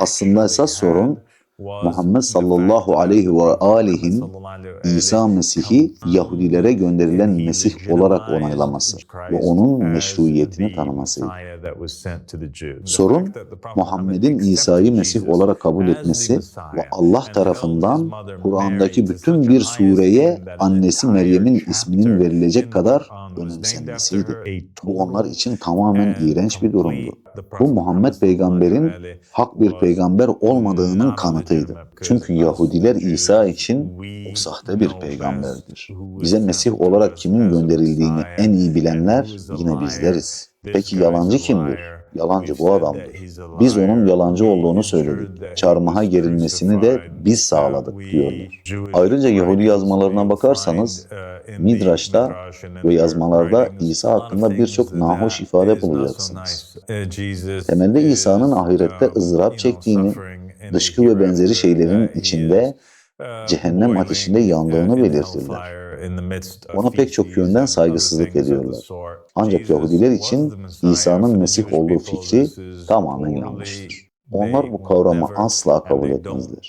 Aslında esas sorun Muhammed sallallahu aleyhi ve aleyhin İsa Mesih'i Yahudilere gönderilen Mesih olarak onaylaması ve onun meşruiyetini tanımasıydı. Sorun Muhammed'in İsa'yı Mesih olarak kabul etmesi ve Allah tarafından Kur'an'daki bütün bir sureye annesi Meryem'in isminin verilecek kadar önemsenmesiydi. Bu onlar için tamamen iğrenç bir durumdu. Bu Muhammed peygamberin hak bir peygamber olmadığının kanıtıydı. Çünkü Yahudiler İsa için o sahte bir peygamberdir. Bize Mesih olarak kimin gönderildiğini en iyi bilenler yine bizleriz. Peki yalancı kimdir? Yalancı bu adamdır. Biz onun yalancı olduğunu söyledik. Çarmıha gerilmesini de biz sağladık diyorlar. Ayrıca Yahudi yazmalarına bakarsanız Midraş'ta ve yazmalarda İsa hakkında birçok nahoş ifade bulacaksınız. Temelde İsa'nın ahirette ızdırap çektiğini, dışkı ve benzeri şeylerin içinde cehennem ateşinde yandığını belirtirler. Ona pek çok yönden saygısızlık ediyorlar. Ancak Yahudiler için İsa'nın Mesih olduğu fikri tamamen yanlıştır. Onlar bu kavramı asla kabul etmezler.